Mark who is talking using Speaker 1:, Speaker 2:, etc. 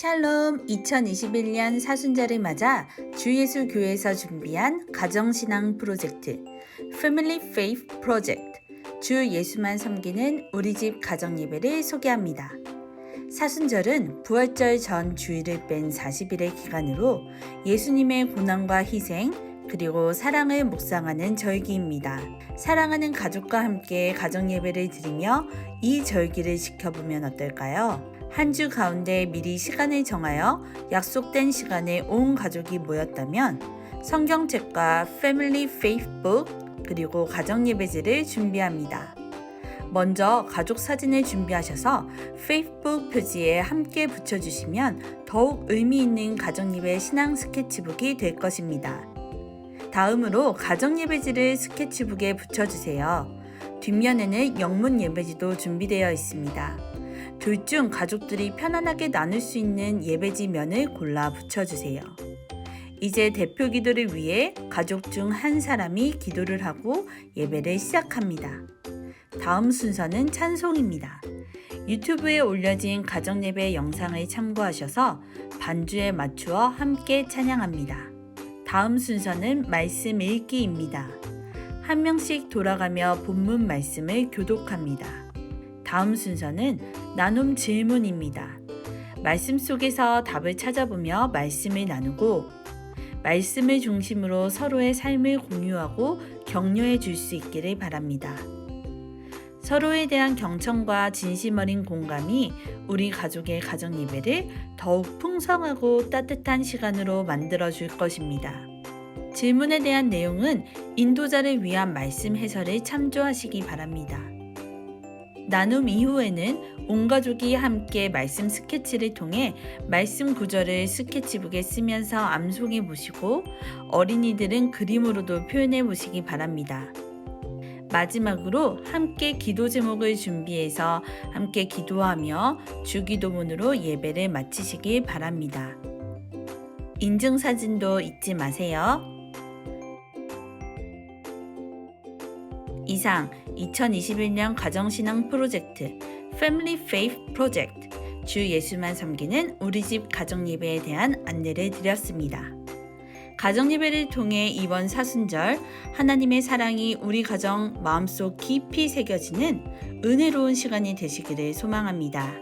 Speaker 1: 샬롬 2021년 사순절을 맞아 주예수 교회에서 준비한 가정신앙 프로젝트 Family Faith Project 주 예수만 섬기는 우리 집 가정 예배를 소개합니다. 사순절은 부활절 전 주일을 뺀 40일의 기간으로 예수님의 고난과 희생 그리고 사랑을 묵상하는 절기입니다. 사랑하는 가족과 함께 가정 예배를 드리며 이 절기를 지켜보면 어떨까요? 한 주 가운데 미리 시간을 정하여 약속된 시간에 온 가족이 모였다면 성경책과 패밀리 페이스북 그리고 가정 예배지를 준비합니다. 먼저 가족 사진을 준비하셔서 페이스북 표지에 함께 붙여주시면 더욱 의미 있는 가정 예배 신앙 스케치북이 될 것입니다. 다음으로 가정 예배지를 스케치북에 붙여주세요. 뒷면에는 영문 예배지도 준비되어 있습니다. 둘 중 가족들이 편안하게 나눌 수 있는 예배지 면을 골라 붙여주세요. 이제 대표 기도를 위해 가족 중 한 사람이 기도를 하고 예배를 시작합니다. 다음 순서는 찬송입니다. 유튜브에 올려진 가정 예배 영상을 참고하셔서 반주에 맞추어 함께 찬양합니다. 다음 순서는 말씀 읽기입니다. 한 명씩 돌아가며 본문 말씀을 교독합니다. 다음 순서는 나눔 질문입니다. 말씀 속에서 답을 찾아보며 말씀을 나누고 말씀을 중심으로 서로의 삶을 공유하고 격려해 줄 수 있기를 바랍니다. 서로에 대한 경청과 진심 어린 공감이 우리 가족의 가정 예배를 더욱 풍성하고 따뜻한 시간으로 만들어 줄 것입니다. 질문에 대한 내용은 인도자를 위한 말씀 해설을 참조하시기 바랍니다. 나눔 이후에는 온 가족이 함께 말씀 스케치를 통해 말씀 구절을 스케치북에 쓰면서 암송해 보시고 어린이들은 그림으로도 표현해 보시기 바랍니다. 마지막으로 함께 기도 제목을 준비해서 함께 기도하며 주기도문으로 예배를 마치시길 바랍니다. 인증사진도 잊지 마세요. 이상 2021년 가정신앙 프로젝트 Family Faith Project 주 예수만 섬기는 우리 집 가정 예배에 대한 안내를 드렸습니다. 가정 예배를 통해 이번 사순절 하나님의 사랑이 우리 가정 마음속 깊이 새겨지는 은혜로운 시간이 되시기를 소망합니다.